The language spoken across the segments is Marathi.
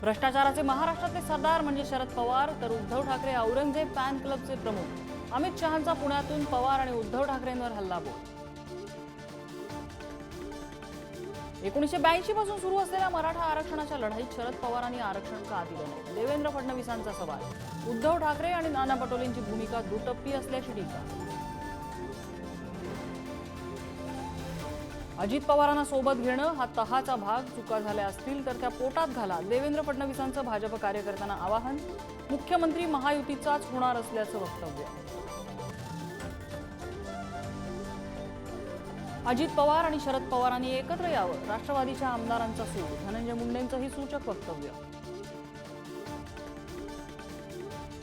भ्रष्टाचाराचे महाराष्ट्रातले सरदार म्हणजे शरद पवार तर उद्धव ठाकरे औरंगजेब फॅन क्लबचे प्रमुख. अमित शहांचा पुण्यातून पवार आणि उद्धव ठाकरेंवर हल्लाबोल. एकोणीसशे ब्याऐंशी पासून सुरू असलेल्या मराठा आरक्षणाच्या लढाईत शरद पवारांनी आरक्षण का दिलं नाही देवेंद्र फडणवीसांचा सवाल. उद्धव ठाकरे आणि नाना पटोलेंची भूमिका दुटप्पी असल्याची टीका. अजित पवारांना सोबत घेणं हा तहाचा भाग चुका झाल्या असतील तर त्या पोटात घाला. देवेंद्र फडणवीसांचं भाजप कार्यकर्त्यांना आवाहन मुख्यमंत्री महायुतीचाच होणार असल्याचं वक्तव्य. अजित पवार आणि शरद पवारांनी एकत्र यावं राष्ट्रवादीच्या आमदारांचा सूर धनंजय मुंडेंचंही सूचक वक्तव्य.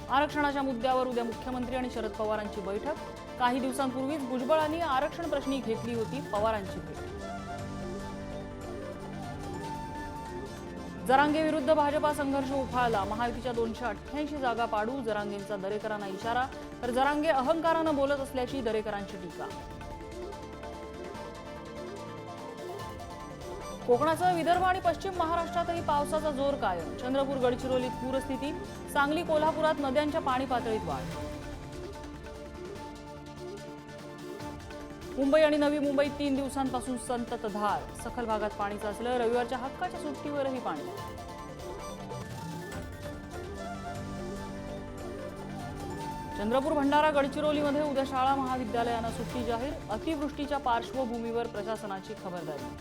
आरक्षणाच्या मुद्द्यावर उद्या मुख्यमंत्री आणि शरद पवारांची बैठक काही दिवसांपूर्वीच भुजबळांनी आरक्षण प्रश्नी घेतली होती पवारांची भेट. जरांगे विरुद्ध भाजपा संघर्ष उफाळला. महायुतीच्या दोनशे अठ्ठ्याऐंशी जागा पाडू जरांगेंचा दरेकरांना इशारा. तर जरांगे अहंकारानं बोलत असल्याची दरेकरांची टीका. कोकणासह विदर्भ आणि पश्चिम महाराष्ट्रातही पावसाचा जोर कायम. चंद्रपूर गडचिरोलीत पूरस्थिती. सांगली कोल्हापुरात नद्यांच्या पाणी पातळीत वाढ. मुंबई आणि नवी मुंबईत तीन दिवसांपासून संततधार सखल भागात पाणी साचलं रविवारच्या हक्काच्या सुट्टीवरही पाणी चंद्रपूर भंडारा गडचिरोलीमध्ये उद्या शाळा महाविद्यालयांना सुट्टी जाहीर. अतिवृष्टीच्या पार्श्वभूमीवर प्रशासनाची खबरदारी.